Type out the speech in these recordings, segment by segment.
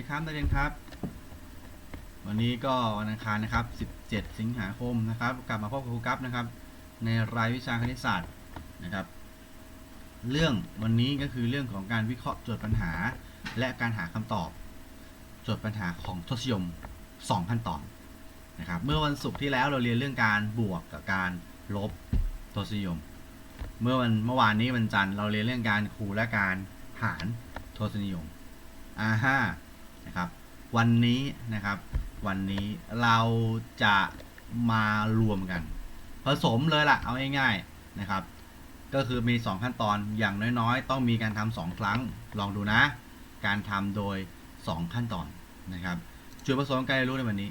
ดีครับนักเรียนครับ วันนี้ก็วันอังคารนะครับ 17 สิงหาคมนะครับ กลับมาพบกับครูกัฟนะครับ ในรายวิชาคณิตศาสตร์นะครับ เรื่องวันนี้ก็คือเรื่องของการวิเคราะห์โจทย์ปัญหา และการหาคำตอบ โจทย์ปัญหาของทศนิยม2ขั้นตอนนะครับ เมื่อวันศุกร์ที่แล้วเราเรียนเรื่องการบวกกับการลบทศนิยม เมื่อวันเมื่อวานนี้วันจันทร์เราเรียนเรื่องการคูและการหารทศนิยมอ่าฮ่า นะครับ วันนี้นะครับ วันนี้เราจะมารวมกัน ผสมเลยล่ะ เอาง่ายๆนะครับ ก็คือมี 2 ขั้นตอนอย่างน้อยๆ ต้องมีการทำสองครั้งลองดูนะ การทำโดย 2 ขั้นตอนนะครับจุดประสงค์การเรียนรู้ในวันนี้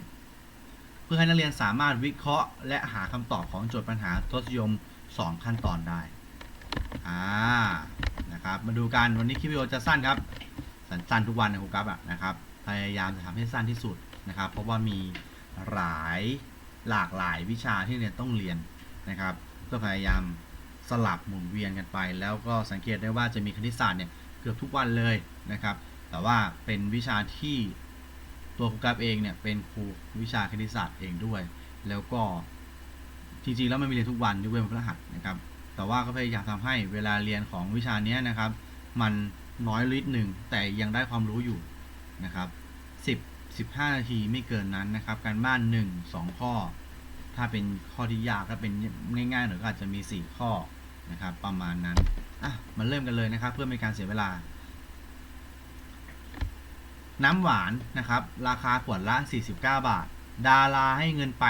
เพื่อให้นักเรียนสามารถวิเคราะห์ และหาคำตอบของโจทย์ปัญหาทศนิยม 2 ขั้นตอนได้อ่านะครับ มาดูกันวันนี้คลิปวิดีโอจะสั้นครับสั้นทุกวันนะครูกัฟอะนะครับ พยายามจะทำให้สั้นที่สุดนะครับ เพราะว่ามีหลายหลากหลายวิชาที่เรียนต้องเรียนนะครับ เพื่อพยายามสลับหมุนเวียนกันไป แล้วก็สังเกตได้ว่าจะมีคณิตศาสตร์เนี่ยเกือบทุกวันเลยนะครับ แต่ว่าเป็นวิชาที่ตัวครูกัฟเองเนี่ยเป็นครูวิชาคณิตศาสตร์เองด้วย แล้วก็จริงๆแล้วมันมีเรียนทุกวันยกเว้นวันพฤหัสนะครับ แต่ว่าก็พยายามทำให้เวลาเรียนของวิชานี้นะครับ มันน้อยลิดหนึ่งแต่ยังได้ความรู้อยู่นะครับ 10 15 นาทีไม่เกินนั้นนะครับ การบ้าน 1 2 ข้อ ถ้าเป็นข้อที่ยากก็เป็นง่ายๆหน่อก็อาจจะมี 4 ข้อนะครับ ประมาณนั้นอะมาเริ่มกันเลยนะครับ เพื่อไม่การเสียเวลา น้ำหวานนะครับ ราคาขวดละ 49 บาท ดาราให้เงินไป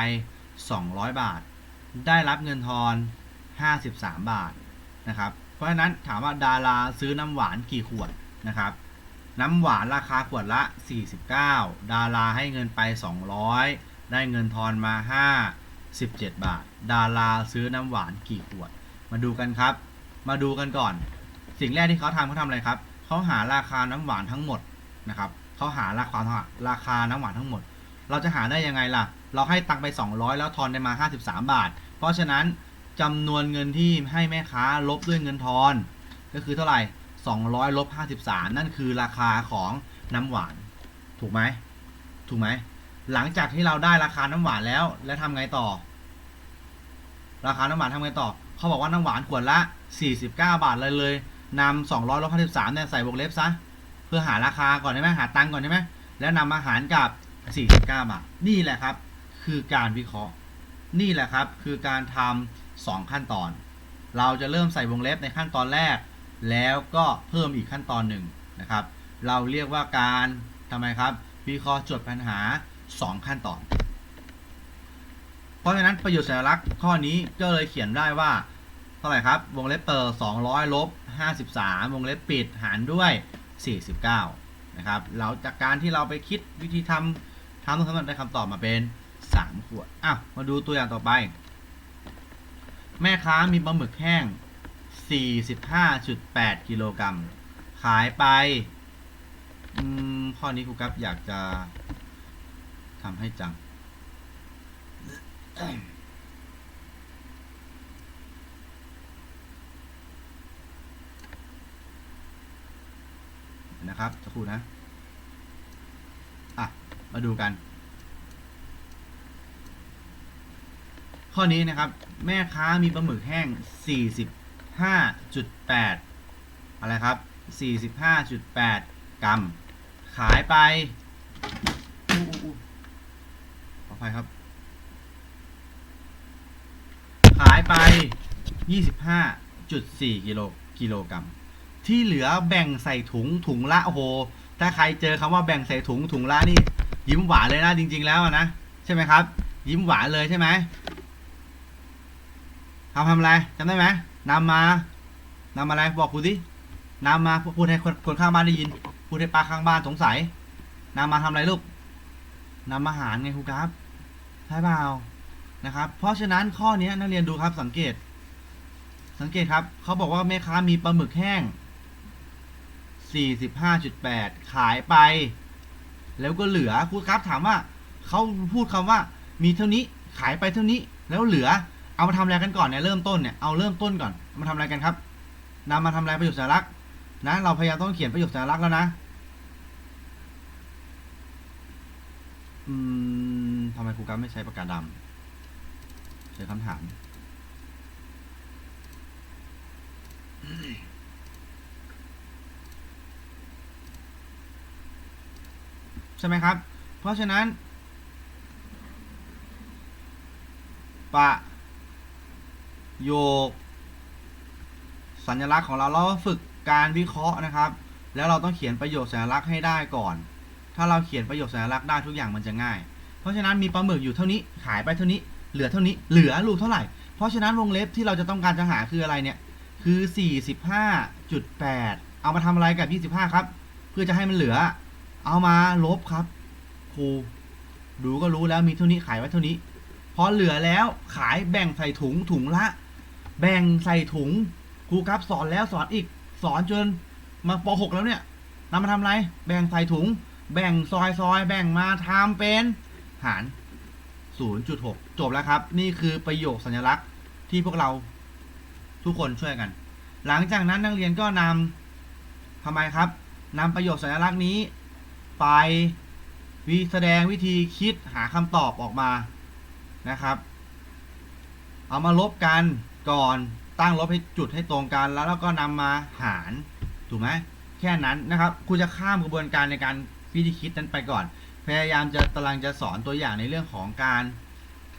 200 บาท ได้รับเงินทอน 53 บาทนะครับ เพราะฉะนั้นถามว่าดาราซื้อน้ำหวานกี่ขวดนะครับ น้ำหวานราคาขวดละ 49 ดาราให้เงินไป 200 ได้เงินทอนมา 5 17 บาท ดาราซื้อน้ำหวานกี่ขวด มาดูกันครับ มาดูกันก่อน สิ่งแรกที่เขาทำเขาทำอะไรครับ เขาหาราคาน้ำหวานทั้งหมดนะครับเขาหาราคาราคาน้ำหวานทั้งหมด เราจะหาได้ยังไงล่ะ เราให้ตังไป 200 แล้วทอนได้มา 53 บาท เพราะฉะนั้นจำนวนเงินที่ให้แม่ค้าลบด้วยเงินทอน ก็คือเท่าไหร่ 200ลบ53 นั่นคือราคาของน้ำหวาน ถูกไหมถูกไหม หลังจากที่เราได้ราคาน้ำหวานแล้ว แล้วทำไงต่อ ราคาน้ำหวานทำไงต่อ เขาบอกว่าน้ำหวานขวดละ 49 บาทเลยเลยนำ200ลบ53เนี่ยใส่วงเล็บซะ เพื่อหาราคาก่อนใช่ไหมหาตังค์ก่อนใช่ไหมแล้วนำมาหารกับ 49 บาท นี่แหละครับ คือการวิเคราะห์ นี่แหละครับ คือการทำสองขั้นตอน เราจะเริ่มใส่วงเล็บในขั้นตอนแรก แล้วก็เพิ่มอีกขั้นตอนหนึ่งนะครับ เราเรียกว่าการทำไมครับวิเคราะห์โจทย์ปัญหา 2 ขั้นตอน เพราะฉะนั้นประโยชน์สัญลักษณ์ข้อนี้ก็เลยเขียนได้ว่าเท่าไหร่ครับ วงเล็บเปิด200ลบ53 วงเล็บปิดหารด้วย 49 นะครับ เราจากการที่เราไปคิดวิธีทำทำตรงนั้นได้คำตอบมาเป็น 3 ขวดอะมาดูตัวอย่างต่อไป แม่ค้ามีปลาหมึกแห้ง 45.8 กิโลกรัม ขายไป อืม ข้อนี้ครูครับอยากจะทำให้จัง นะครับสักครู่นะ อะ มาดูกัน ข้อนี้นะครับ แม่ค้ามีปลาหมึกแห้ง 45.8 อะไรครับ 45.8 กรัม ขายไปออขออภัยครับ ขายไป 25.4 กิโลกิโลกรัม ที่เหลือแบ่งใส่ถุงถุงละโอ้โห ถ้าใครเจอคำว่าแบ่งใส่ถุงถุงละนี่ ยิ้มหวานเลยนะจริง ๆ แล้วนะ ใช่ไหมครับ ยิ้มหวานเลยใช่ไหมทำทำอะไรจำได้ไหม นำมานำอะไรบอกครูสินำมาพูดให้คนคนข้างบ้านได้ยิน พูดให้ป้าข้างบ้านสงสัยนำมาทำอะไรลูกนำมาหารไงครูครับใช่เปล่านะครับ เพราะฉะนั้นข้อนี้นักเรียนดูครับสังเกต สังเกตครับเขาบอกว่าแม่ค้ามีปลาหมึกแห้ง 45.8 ขายไป แล้วก็เหลือครูครับถามว่าเขาพูดคำว่า มีเท่านี้ขายไปเท่านี้ แล้วเหลือ เอามาทำอะไรกันก่อนเนี่ยเริ่มต้นเนี่ยเอาเริ่มต้นก่อนมาทำอะไรกันครับนำมาทำอะไรประโยคสัญลักษณ์นะ เราพยายามต้องเขียนประโยคสัญลักษณ์แล้วนะอืมทำไมครูกั๊บไม่ใช้ปากกาดำใช้คำถามใช่ไหมครับ เพราะฉะนั้น ปะ โยก สัญลักษณ์ของเราเราฝึกการวิเคราะห์นะครับ แล้วเราต้องเขียนประโยคสัญลักษณ์ให้ได้ก่อน ถ้าเราเขียนประโยคสัญลักษณ์ได้ทุกอย่างมันจะง่าย เพราะฉะนั้นมีปลาหมึกอยู่เท่านี้ขายไปเท่านี้ เหลือเท่านี้เหลือลูกเท่าไหร่ เพราะฉะนั้นวงเล็บที่เราจะต้องการจะหาคืออะไรเนี่ยคือ 45.8 เอามาทำอะไรกับ 25 ครับ เพื่อจะให้มันเหลือ เอามาลบครับ ครู ดูก็รู้แล้วมีเท่านี้ขายไว้เท่านี้ พอเหลือแล้วขายแบ่งใส่ถุงถุงละ แบ่งใส่ถุงครูครับสอนแล้วสอนอีก สอนจนมาป .6 แล้วเนี่ยนำมาทำอะไร แบ่งใส่ถุง แบ่งซอยซอยแบ่งมาทำเป็นหาร 0.6 จบแล้วครับ นี่คือประโยคสัญลักษณ์ที่พวกเราทุกคนช่วยกัน หลังจากนั้นนักเรียนก็นำทำไมครับนำประโยคสัญลักษณ์นี้ ไปวิแสดงวิธีคิดหาคำตอบออกมานะครับ เอามาลบกัน ก่อนตั้งลบให้จุดให้ตรงกัน แล้วเราก็นำมาหารถูกไหมแค่นั้นนะครับคุณจะข้ามกระบวนการในการวิธีคิดนั้นไปก่อน พยายามจะกำลังจะสอนตัวอย่างในเรื่องของการ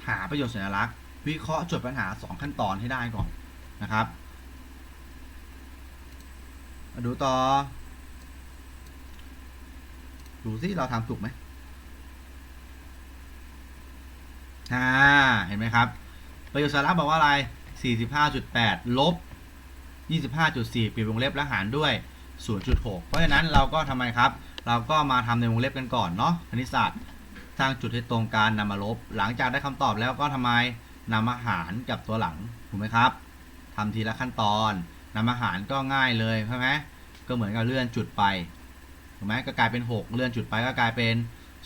หาประโยชน์สัญลักษณ์ วิเคราะห์โจทย์ปัญหา 2 ขั้นตอนให้ได้ก่อนนะครับมาดูต่อ ดูสิเราทำถูกไหมอ่าเห็นไหมครับ ประโยชน์สัญลักษณ์บอกว่าอะไร 45.8 ลบ 25.4 ปิดวงเล็บแล้วหารด้วย 0.6 เพราะฉะนั้นเราก็ทำไมครับ เราก็มาทำในวงเล็บกันก่อนเนาะคณิตศาสตร์สร้างจุดให้ตรงกันนำมาลบ หลังจากได้คำตอบแล้วก็ทำไมนำมาหารกับตัวหลัง ถูกไหมครับทำทีละขั้นตอนนำมาหารก็ง่ายเลยใช่ไหมก็เหมือนกับเลื่อนจุดไปถูกไหมก็กลายเป็น 6 เลื่อนจุดไปก็กลายเป็น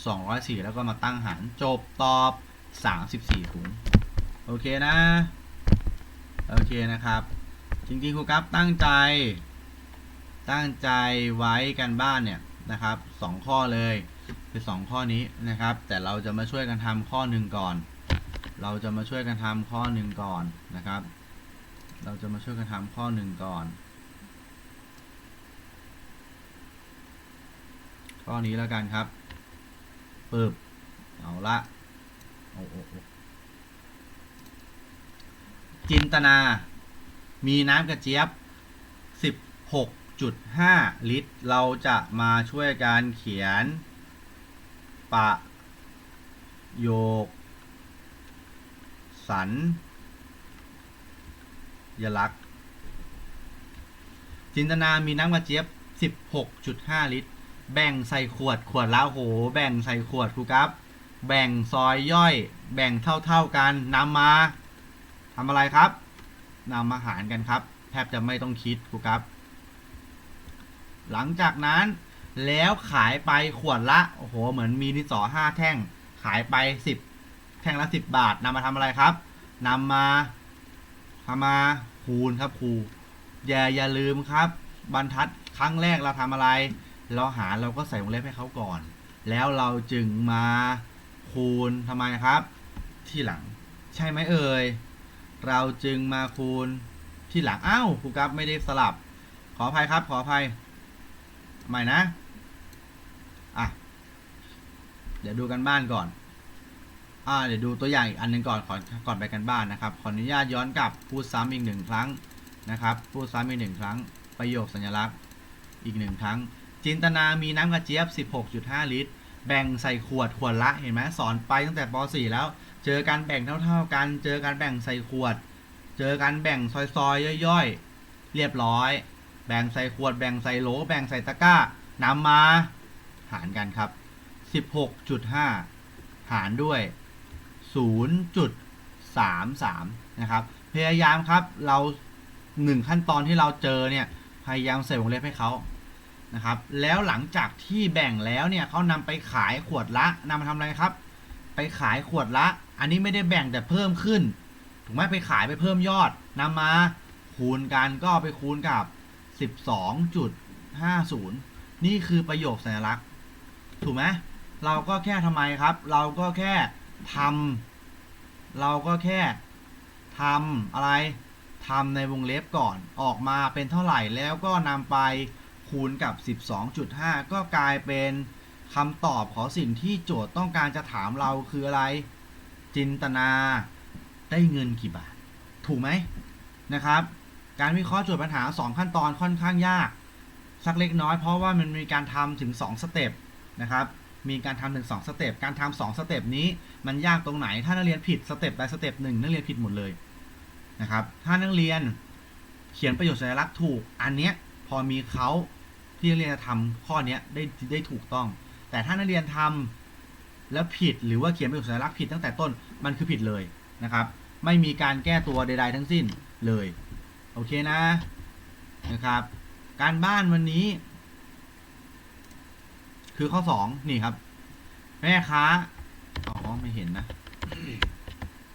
204 แล้วก็มาตั้งหารจบตอบ 34ถุงโอเคนะ โอเคนะครับ จริงๆครูกั๊บตั้งใจ ตั้งใจไว้กันบ้านเนี่ยนะครับสองข้อเลยคือสองข้อนี้นะครับ แต่เราจะมาช่วยกันทำข้อหนึ่งก่อน เราจะมาช่วยกันทำข้อหนึ่งก่อนนะครับ เราจะมาช่วยกันทำข้อหนึ่งก่อน ข้อนี้แล้วกันครับปึบเอาละโอโอ้โอ้ จินตนา มีน้ำกระเจี๊ยบ 16.5 ลิตร เราจะมาช่วยการเขียนปะโยกสันยลักษณ์ จินตนา มีน้ำกระเจี๊ยบ 16.5 ลิตร แบ่งใส่ขวด ขวดละโห แบ่งใส่ขวดครูครับ แบ่งซอยย่อย แบ่งเท่าๆกันนำมา ทำอะไรครับนำมาหารกันครับ แทบจะไม่ต้องคิดครูครับ หลังจากนั้นแล้วขายไปขวดละโอ้โหเหมือนมีดินสอห้าแท่ง ขายไปสิบแท่งละสิบบาทนำมาทำอะไรครับนำมาทำมาคูณครับครูอย่าอย่าลืมครับ บรรทัดครั้งแรกเราทำอะไร เราหารเราก็ใส่วงเล็บให้เขาก่อน แล้วเราจึงมาคูณทำไมครับ ที่หลัง ใช่ไหมเอ่ย เราจึงมาคูณที่หลัง อ้าวครูครับไม่ได้สลับ ขออภัยครับ ขออภัย ใหม่นะ อะ เดี๋ยวดูกันบ้านก่อน อ่า เดี๋ยวดูตัวอย่างอีกอันหนึงก่อน ก่อนก่อนไปกันบ้านนะครับ ขออนุญาตย้อนกลับพูดซ้ำอีกหนึ่งครั้งนะครับ พูดซ้ำอีกหนึ่งครั้ง ประโยคสัญลักษณ์อีกหนึ่งครั้ง จินตนามีน้ำกระเจี๊ยบ 16.5 ลิตร แบ่งใส่ขวดขวดละ เห็นไหมสอนไปตั้งแต่ป .4 แล้ว เจอการแบ่งเท่า ๆ กัน เจอการแบ่งใส่ขวด เจอการแบ่งซอยๆย่อยๆ เรียบร้อย แบ่งใส่ขวด แบ่งใส่โหล แบ่งใส่ตะกร้านำมา หารกันครับ 16.5 หารด้วย 0.33 นะครับ พยายามครับเราหนึ่งขั้นตอนที่เราเจอเนี่ย พยายามใส่วงเล็บให้เขานะครับ แล้วหลังจากที่แบ่งแล้วเนี่ยเขานำไปขายขวดละนำมาทำอะไรครับ ไปขายขวดละ อันนี้ไม่ได้แบ่งแต่เพิ่มขึ้น ถูกไหมไปขายไปเพิ่มยอดนำมาคูณกันก็ไปคูณกับ 12.50 นี่คือประโยคสัญลักษณ์ ถูกไหมเราก็แค่ทำไมครับ เราก็แค่ทำเราก็แค่ทำอะไรทำในวงเล็บก่อนออกมาเป็นเท่าไหร่แล้วก็นำไปคูณกับ 12.5 ก็กลายเป็นคำตอบของสิ่งที่โจทย์ต้องการจะถามเราคืออะไร จินตนาได้เงินกี่บาท ถูกไหมนะครับ การวิเคราะห์โจทย์ปัญหา 2 ขั้นตอนค่อนข้างยาก สักเล็กน้อยเพราะว่ามันมีการทำถึง 2 สเต็ปนะครับมีการทำถึง 2 สเต็ป การทำ2สเต็ปนี้มันยากตรงไหน ถ้านักเรียนผิดสเต็ปใดสเต็ปหนึ่งนักเรียนผิดหมดเลยนะครับ ถ้านักเรียนเขียนประโยชน์สัญลักษณ์ถูก อันเนี้ยพอมีเขาที่นักเรียนจะทำข้อเนี้ยได้ได้ถูกต้อง แต่ถ้านักเรียนทำ แล้วผิดหรือว่าเขียนประโยชน์สัญลักษณ์ผิดตั้งแต่ต้นมันคือผิดเลยนะครับ ไม่มีการแก้ตัวใด ๆ ทั้งสิ้นเลยโอเคนะนะครับ การบ้านวันนี้ คือข้อสองนี่ครับ แม่ค้าอ๋อไม่เห็นนะ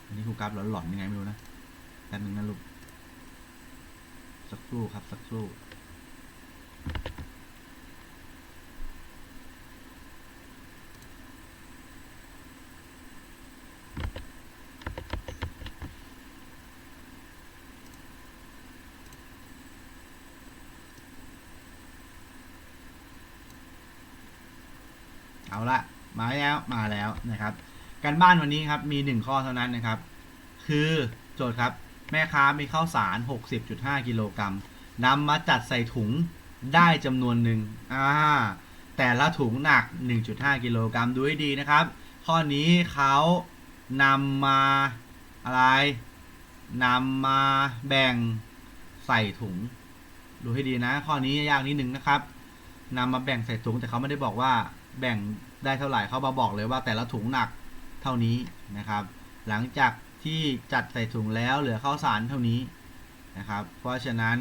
อันนี้ครูกราฟหลอนๆยังไงไม่รู้นะแป๊บนึงนะลูกสักครู่ครับสักครู่ เอาละมาแล้วมาแล้วนะครับ การบ้านวันนี้ครับมีหนึ่งข้อเท่านั้นนะครับ คือโจทย์ครับ แม่ค้ามีข้าวสาร 60.5 กิโลกรัมนำมาจัดใส่ถุงได้จำนวนหนึ่งอ่าแต่ละถุงหนัก 1.5 กิโลกรัมดูให้ดีนะครับ ข้อนี้เขานำมาอะไรนำมาแบ่งใส่ถุง ดูให้ดีนะ ข้อนี้ยากนิดนึงนะครับ นำมาแบ่งใส่ถุงแต่เขาไม่ได้บอกว่าแบ่งได้เท่าไหร่เขามาบอกเลยว่าแต่ละถุงหนักเท่านี้นะครับ หลังจากที่จัดใส่ถุงแล้วเหลือข้าวสารเท่านี้นะครับ เพราะฉะนั้น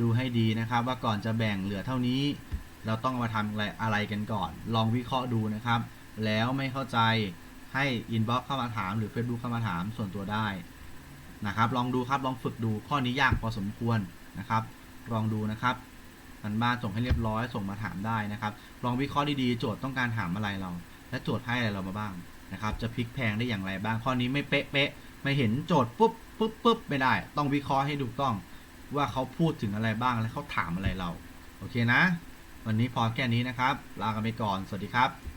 ดูให้ดีนะครับว่าก่อนจะแบ่งเหลือเท่านี้ เราต้องมาทำอะไรอะไรกันก่อน ลองวิเคราะห์ดูนะครับ แล้วไม่เข้าใจให้อินบ็อกเข้ามาถาม หรือ Facebook เข้ามาถามส่วนตัวได้นะครับ ลองดูครับลองฝึกดูข้อนี้ยากพอสมควรนะครับ ลองดูนะครับ มันบ้านส่งให้เรียบร้อยส่งมาถามได้นะครับ ลองวิเคราะห์ดีๆโจทย์ต้องการถามอะไรเรา และโจทย์ให้อะไรเรามาบ้างนะครับจะพลิกแพงได้อย่างไรบ้างข้อนี้ไม่เป๊ะๆไม่เห็นโจทย์ปุ๊บปุ๊บปุ๊บไม่ได้ ต้องวิเคราะห์ให้ถูกต้องว่าเขาพูดถึงอะไรบ้างและเขาถามอะไรเรา โอเคนะ วันนี้พอแค่นี้นะครับ ลากันไปก่อน สวัสดีครับ